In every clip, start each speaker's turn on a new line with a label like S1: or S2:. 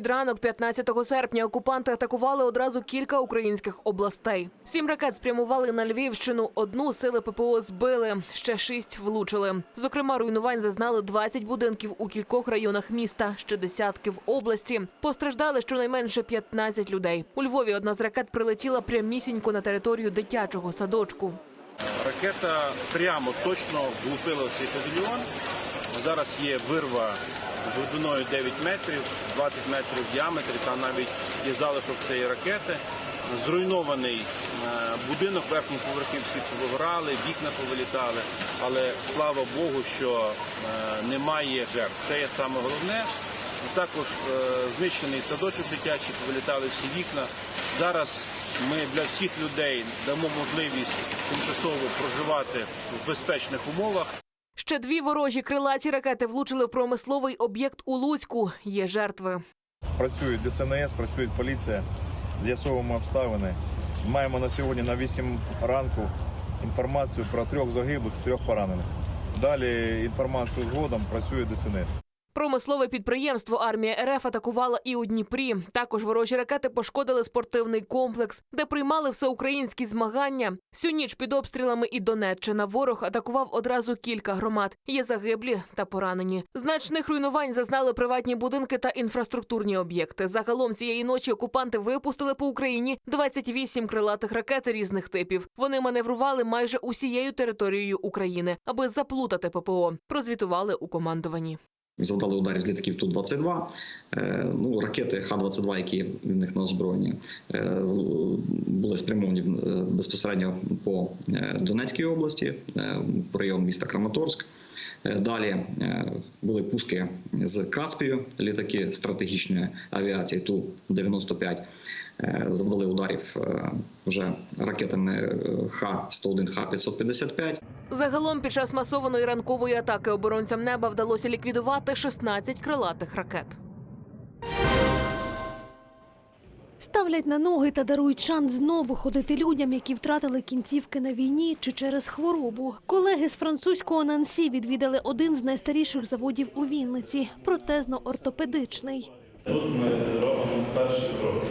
S1: Під ранок, 15 серпня, окупанти атакували одразу кілька українських областей. Сім ракет спрямували на Львівщину. Одну сили ППО збили, ще шість влучили. Зокрема, руйнувань зазнали 20 будинків у кількох районах міста, ще десятки в області. Постраждали щонайменше 15 людей. У Львові одна з ракет прилетіла прямісінько на територію дитячого садочку.
S2: Ракета прямо точно влупила в цей павільйон. Зараз є вирва глибиною 9 метрів, 20 метрів в діаметрі, там навіть є залишок цієї ракети. Зруйнований е, будинок, верхні поверхи всі повигорали, вікна повилітали. Але слава Богу, що е, немає жертв. Це є саме головне. Також е, знищений садочок дитячий, повилітали всі вікна. Зараз ми для всіх людей дамо можливість тимчасово проживати в безпечних умовах.
S1: Ще дві ворожі крилаті ракети влучили в промисловий об'єкт у Луцьку. Є жертви.
S3: Працюють ДСНС, працює поліція, з'ясовуємо обставини. Маємо на сьогодні на 8 ранку інформацію про трьох загиблих, трьох поранених. Далі інформацію згодом працює ДСНС.
S1: Промислове підприємство армія РФ атакувала і у Дніпрі. Також ворожі ракети пошкодили спортивний комплекс, де приймали всеукраїнські змагання. Всю ніч під обстрілами і Донеччина ворог атакував одразу кілька громад. Є загиблі та поранені. Значних руйнувань зазнали приватні будинки та інфраструктурні об'єкти. Загалом цієї ночі окупанти випустили по Україні 28 крилатих ракет різних типів. Вони маневрували майже усією територією України, аби заплутати ППО. Прозвітували у командуванні.
S4: Завдали ударів з літаків Ту-22, е, ну, ракети Х-22, які в них на озброєнні, е, були спрямовані е, безпосередньо по Донецькій області, в район міста Краматорськ. Е, Далі е, були пуски з Каспію, літаки стратегічної авіації Ту-95. Е, Завдали ударів вже ракетами е, Х-101, Х-555.
S1: Загалом під час масованої ранкової атаки оборонцям неба вдалося ліквідувати 16 крилатих ракет.
S5: Ставлять на ноги та дарують шанс знову ходити людям, які втратили кінцівки на війні чи через хворобу. Колеги з французького Нансі відвідали один з найстаріших заводів у Вінниці протезно-ортопедичний.
S6: Тут ми робимо перший крок.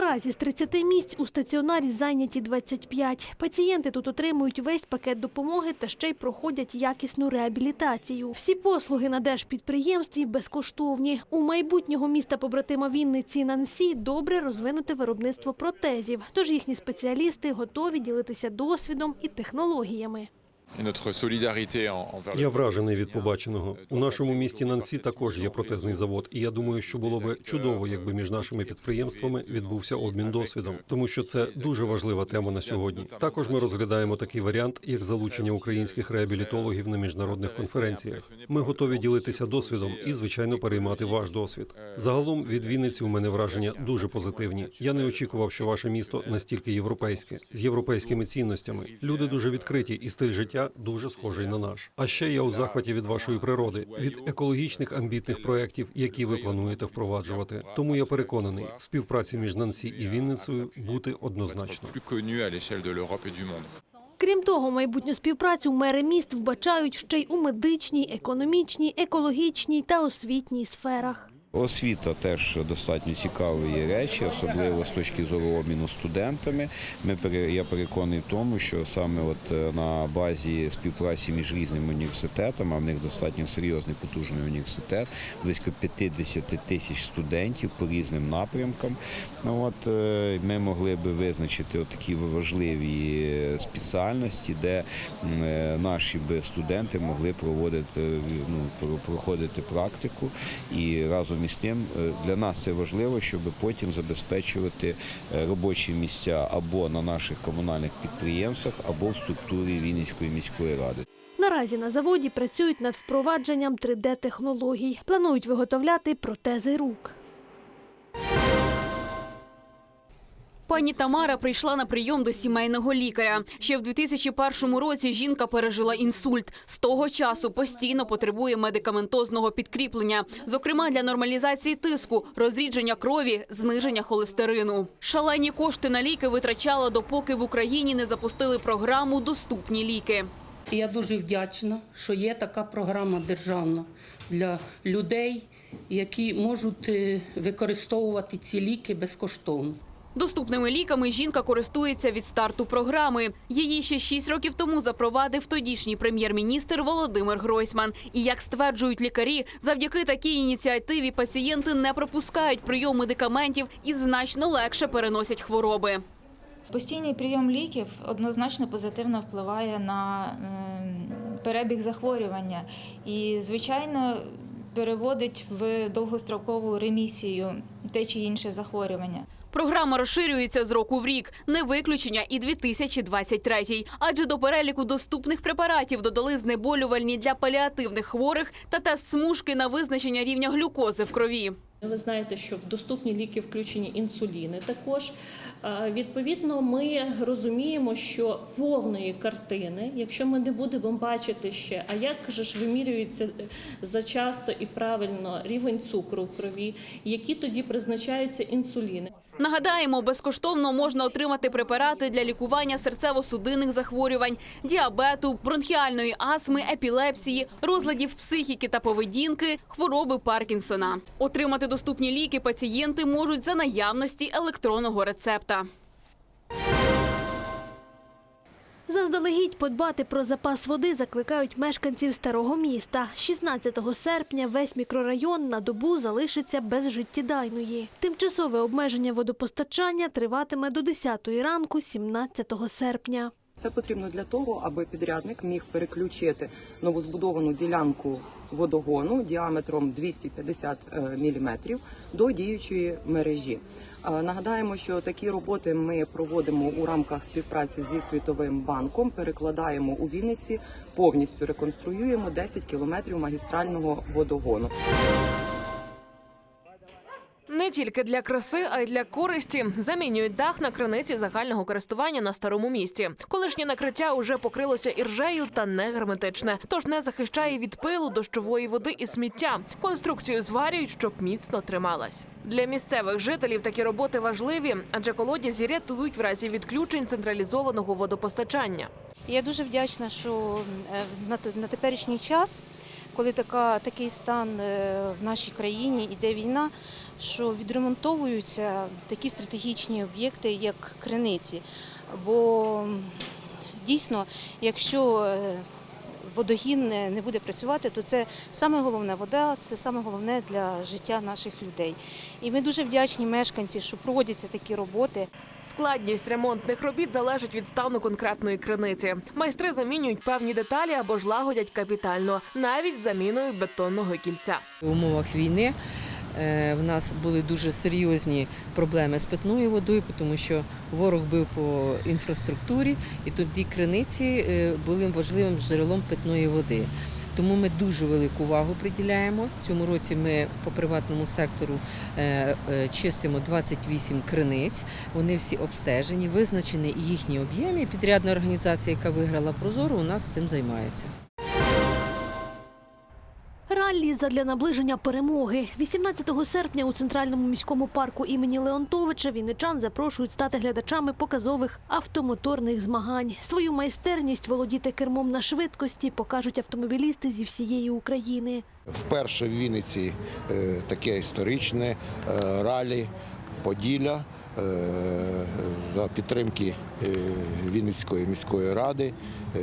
S5: Наразі з 30 місць у стаціонарі зайняті 25. Пацієнти тут отримують весь пакет допомоги та ще й проходять якісну реабілітацію. Всі послуги на держпідприємстві безкоштовні. У майбутнього міста побратима Вінниці Нансі добре розвинуте виробництво протезів. Тож їхні спеціалісти готові ділитися досвідом і технологіями.
S7: Я вражений від побаченого.
S8: euh,
S7: У нашому місті Нансі також є протезний завод, і я думаю, що було би чудово, якби між нашими підприємствами відбувся обмін досвідом, тому що це дуже важлива тема на сьогодні. Також ми розглядаємо такий варіант, як залучення українських реабілітологів на міжнародних конференціях. Ми готові ділитися досвідом і, звичайно, переймати ваш досвід. Загалом від Вінниці у мене враження дуже позитивні. Я не очікував, що ваше місто настільки європейське з європейськими цінностями. Люди дуже відкриті, і стиль життя дуже схожий на наш. А ще я у захваті від вашої природи, від екологічних амбітних проєктів, які ви плануєте впроваджувати. Тому я переконаний, співпраці між Нансі і Вінницею бути однозначно.
S5: Крім того, майбутню співпрацю мери міст вбачають ще й у медичній, економічній, екологічній та освітній сферах.
S9: Освіта теж достатньо цікаві речі, особливо з точки зору обміну студентами. Ми я переконаний в тому, що саме от е, на базі співпраці між різними університетами, а в них достатньо серйозний потужний університет, близько 50 тисяч студентів по різним напрямкам. Ну, от е, ми могли би визначити такі важливі е, спеціальності, де наші би студенти могли проводити ну, проходити практику і разом із тим е, для нас це важливо, щоб потім забезпечувати е, робочі місця або на наших комунальних підприємствах, або в структурі Вінницької міської ради.
S5: Наразі на заводі працюють над впровадженням 3D-технологій. Планують виготовляти протези рук.
S10: Пані Тамара прийшла на прийом до сімейного лікаря. Ще в 2001 році жінка пережила інсульт. З того часу постійно потребує медикаментозного підкріплення, зокрема для нормалізації тиску, розрідження крові, зниження холестерину. Шалені кошти на ліки витрачала, допоки в Україні не запустили програму Доступні ліки.
S11: Я дуже вдячна, що є така програма державна для людей, які можуть е, використовувати ці ліки безкоштовно.
S10: Доступними ліками жінка користується від старту програми. Її ще шість років тому запровадив тодішній прем'єр-міністр Володимир Гройсман. І як стверджують лікарі, завдяки такій ініціативі пацієнти не пропускають прийом медикаментів і значно легше переносять хвороби.
S12: Постійний прийом ліків однозначно позитивно впливає на ем, перебіг захворювання і, звичайно, переводить в довгострокову ремісію те чи інше захворювання.
S10: Програма розширюється з року в рік, не виключення і 2023-й. Адже до переліку доступних препаратів додали знеболювальні для паліативних хворих та тест смужки на визначення рівня глюкози в крові.
S13: Ви знаєте, що в доступні ліки включені інсуліни. Також Е, відповідно, ми розуміємо, що повної картини, якщо ми не будемо бачити ще, а як же ж вимірюється зачасто і правильно рівень цукру в крові, які тоді призначаються інсуліни.
S10: Нагадаємо, безкоштовно можна отримати препарати для лікування серцево-судинних захворювань, діабету, бронхіальної астми, епілепсії, розладів психіки та поведінки, хвороби Паркінсона. Отримати доступні ліки пацієнти можуть за наявності електронного рецепта.
S5: Заздалегідь подбати про запас води закликають мешканців старого міста. 16 серпня весь мікрорайон на добу залишиться без життєдайної. Тимчасове обмеження водопостачання триватиме до 10 ранку 17 серпня.
S14: Це потрібно для того, аби підрядник міг переключити новозбудовану ділянку водогону діаметром 250 мм до діючої мережі. Е, Нагадаємо, що такі роботи ми проводимо у рамках співпраці зі Світовим банком. Перекладаємо у Вінниці, повністю реконструюємо 10 кілометрів магістрального водогону.
S1: Тільки для краси, а й для користі замінюють дах на криниці загального користування на старому місті. Колишнє накриття уже покрилося іржею та не герметичне, тож не захищає від пилу, дощової води і сміття. Конструкцію зварюють, щоб міцно трималась. Для місцевих жителів такі роботи важливі, адже колодязі рятують в разі відключень централізованого водопостачання.
S15: Я дуже вдячна, що е, на теперішній час, коли така, такий стан е, в нашій країні, іде війна, що відремонтовуються такі стратегічні об'єкти, як криниці. Бо дійсно, якщо е, водогін не буде працювати, то це саме головне вода, це саме головне для життя наших людей. І ми дуже вдячні мешканці, що проводяться такі роботи.
S1: Складність ремонтних робіт залежить від стану конкретної криниці. Майстри замінюють певні деталі або ж лагодять капітально, навіть заміною бетонного кільця.
S16: В умовах війни в нас були дуже серйозні проблеми з питною водою, тому що ворог бив по інфраструктурі, і тоді криниці е, були важливим джерелом питної води. Тому ми дуже велику увагу приділяємо. Цьому році ми по приватному сектору е, е, чистимо 28 криниць. Вони всі обстежені, визначений і їхній об'єм. Підрядна організація, яка виграла Прозору, у нас цим займається.
S5: Раллі задля наближення перемоги. 18 серпня у центральному міському парку імені Леонтовича вінничан запрошують стати глядачами показових автомоторних змагань. Свою майстерність володіти кермом на швидкості покажуть автомобілісти зі всієї України.
S17: Вперше в Вінниці е, таке історичне е, ралі Поділля за підтримки е, Вінницької міської ради, е,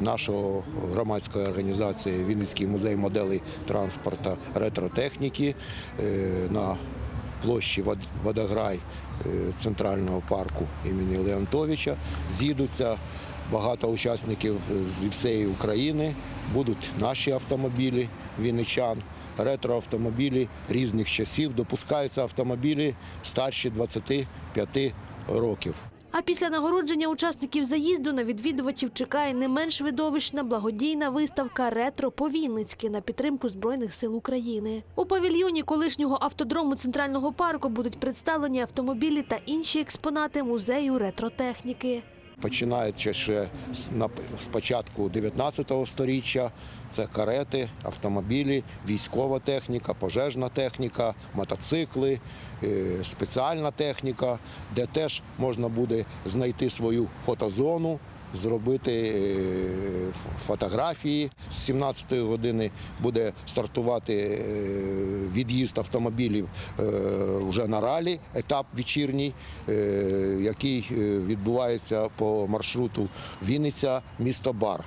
S17: нашого громадської організації Вінницький музей моделей транспорту ретротехніки е, на площі Водограй е, центрального парку імені Леонтовича. З'їдуться багато учасників зі всієї України. Будуть наші автомобілі вінничан, ретроавтомобілі різних часів. Допускаються автомобілі старші 25 років.
S5: А після нагородження учасників заїзду на відвідувачів чекає не менш видовищна благодійна виставка Ретро по-вінницьки на підтримку Збройних сил України. У павільйоні колишнього автодрому центрального парку будуть представлені автомобілі та інші експонати музею ретротехніки.
S17: Починаючи ще з початку 19 століття, це карети, автомобілі, військова техніка, пожежна техніка, мотоцикли, е, спеціальна техніка, де теж можна буде знайти свою фотозону зробити е, фотографії. З 17 години буде стартувати е, від'їзд автомобілів е, вже на ралі, етап вечірній, який відбувається по маршруту Вінниця, місто Бар.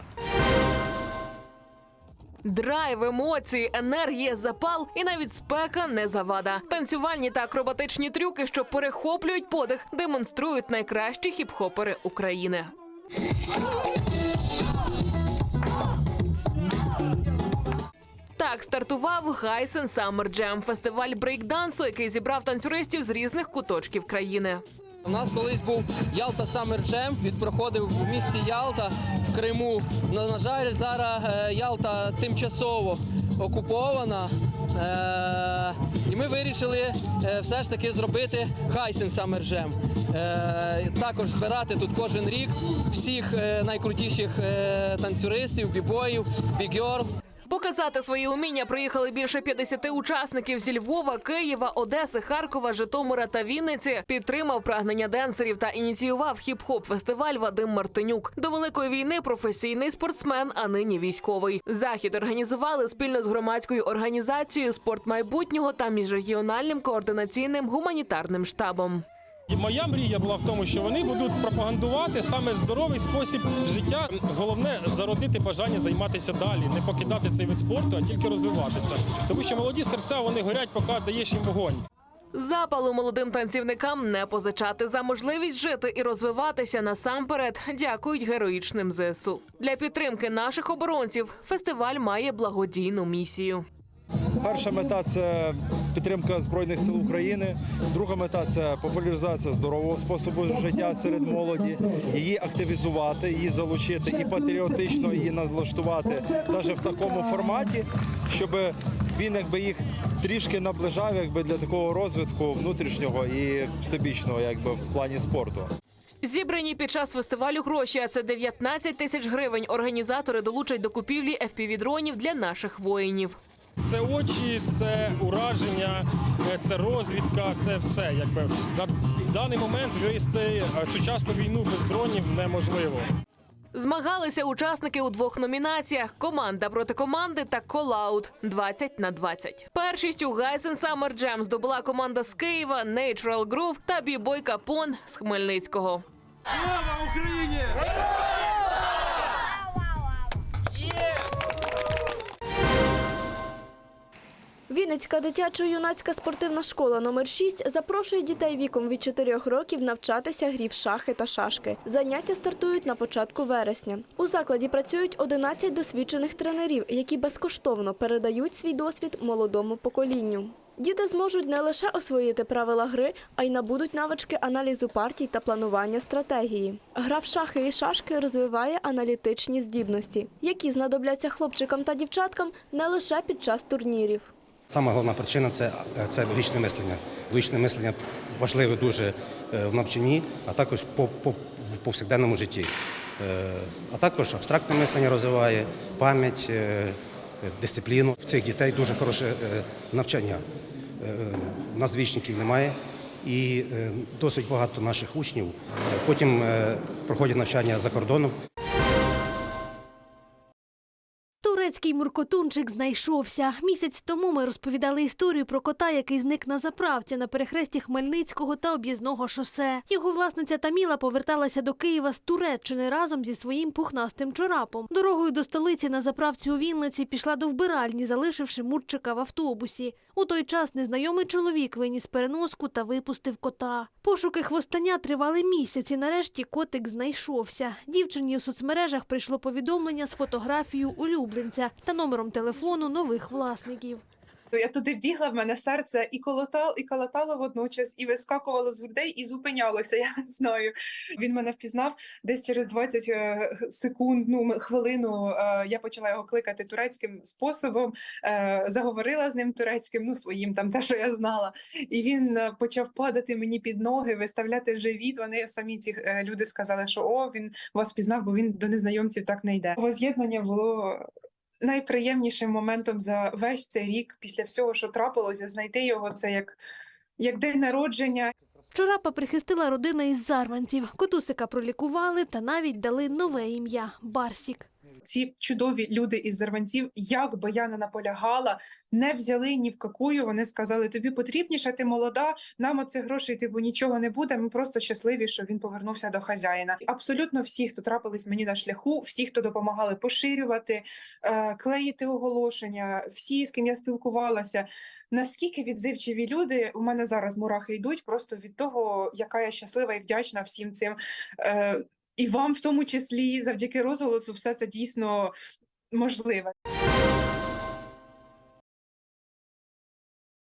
S1: Драйв, емоції, енергія, запал і навіть спека не завада. Танцювальні та акробатичні трюки, що перехоплюють подих, демонструють найкращі хіп-хопери України. Так стартував Гайсен Summer Jam – фестиваль брейкдансу, який зібрав танцюристів з різних куточків країни.
S18: У нас колись був Ялта Summer Jam, він проходив в місті Ялта в Криму. На жаль, зараз е, Ялта тимчасово окупована. Е, і ми вирішили е, все ж таки зробити Хайсен Summer Jam. Е, також збирати тут кожен рік всіх е, найкрутіших танцюристів, бібоїв, бігьорл.
S1: Показати свої уміння приїхали більше 50 учасників зі Львова, Києва, Одеси, Харкова, Житомира та Вінниці. Підтримав прагнення денсерів та ініціював хіп-хоп фестиваль Вадим Мартинюк. До великої війни професійний спортсмен, а нині військовий. Захід організували спільно з громадською організацією Спорт майбутнього та міжрегіональним координаційним гуманітарним штабом.
S6: І моя мрія була в тому, що вони будуть пропагандувати саме здоровий спосіб життя. Головне зародити бажання займатися далі, не покидати цей вид спорту, а тільки розвиватися. Тому що молоді серця вони горять, поки даєш їм вогонь.
S1: Запалу молодим танцівникам не позичати за можливість жити і розвиватися насамперед. Дякують героїчним ЗСУ. Для підтримки наших оборонців фестиваль має благодійну місію.
S19: Перша мета це підтримка збройних сил України. Друга мета це популяризація здорового способу життя серед молоді, її активізувати, її залучити і патріотично її налаштувати навіть в такому форматі, щоб він якби їх трішки наближав, якби для такого розвитку внутрішнього і всебічного, якби в плані спорту.
S1: Зібрані під час фестивалю гроші, а це 19 тисяч гривень. Організатори долучать до купівлі FPV-дронів для наших воїнів.
S6: Це очі, це ураження, е, це розвідка, це все. Якби на даний момент вивести е, сучасну війну без дронів неможливо.
S1: Змагалися учасники у двох номінаціях: команда проти команди та колаут 20 на 20. Першість у Гайсен Summer Jam здобула команда з Києва, Natural Groove та бібой Капон з Хмельницького.
S19: Слава Україні!
S20: Вінницька дитячо-юнацька спортивна школа номер 6 запрошує дітей віком від 4 років навчатися грі в шахи та шашки. Заняття стартують на початку вересня. У закладі працюють 11 досвідчених тренерів, які безкоштовно передають свій досвід молодому поколінню. Діти зможуть не лише освоїти правила гри, а й набудуть навички аналізу партій та планування стратегії. Гра в шахи і шашки розвиває аналітичні здібності, які знадобляться хлопчикам та дівчаткам не лише під час турнірів.
S21: Сама головна причина це, це логічне мислення. Логічне мислення важливе дуже е, в навчанні, а також по, по, в повсякденному житті. Е, А також абстрактне мислення розвиває, пам'ять, е, дисципліну. В цих дітей дуже хороше навчання. У нас двічників немає. І досить багато наших учнів потім проходять навчання за кордоном.
S5: Турецький муркотунчик знайшовся. Місяць тому ми розповідали історію про кота, який зник на заправці на перехресті Хмельницького та об'їзного шосе. Його власниця Таміла поверталася до Києва з Туреччини разом зі своїм пухнастим чорапом. Дорогою до столиці на заправці у Вінниці пішла до вбиральні, залишивши мурчика в автобусі. У той час незнайомий чоловік виніс переноску та випустив кота. Пошуки хвостання тривали місяці. нарешті котик знайшовся. Дівчині у соцмережах прийшло повідомлення з фотографією улюбленця та номером телефону нових власників.
S22: Я туди бігла, в мене серце і колотало, і колотало водночас, і вискакувало з грудей, і зупинялося. Я не знаю. Він мене впізнав десь через 20 е, секунд, ну хвилину. е, Я почала його кликати турецьким способом, е, заговорила з ним турецьким, ну своїм там те, що я знала. І він почав падати мені під ноги, виставляти живіт. Вони самі ці люди сказали, що о, він вас впізнав, бо він до незнайомців так не йде. Воз'єднання було найприємнішим моментом за весь цей рік, після всього, що трапилося, знайти його це як, як день народження.
S5: Вчорапа прихистила родина із Зарванців. Котусика пролікували та навіть дали нове ім'я Барсік.
S22: Ці чудові люди із Зарванців, як би я не наполягала, не взяли ні в какую. Вони сказали: тобі потрібніше, ти молода. Нам оцих грошей типу нічого не буде. Ми просто щасливі, що він повернувся до хазяїна. Абсолютно всі, хто трапились мені на шляху, всі, хто допомагали поширювати, е, клеїти оголошення, всі, з ким я спілкувалася. Наскільки відзивчиві люди у мене зараз мурахи йдуть просто від того, яка я щаслива і вдячна всім цим. Е, і вам в тому числі завдяки розголосу все це дійсно можливе.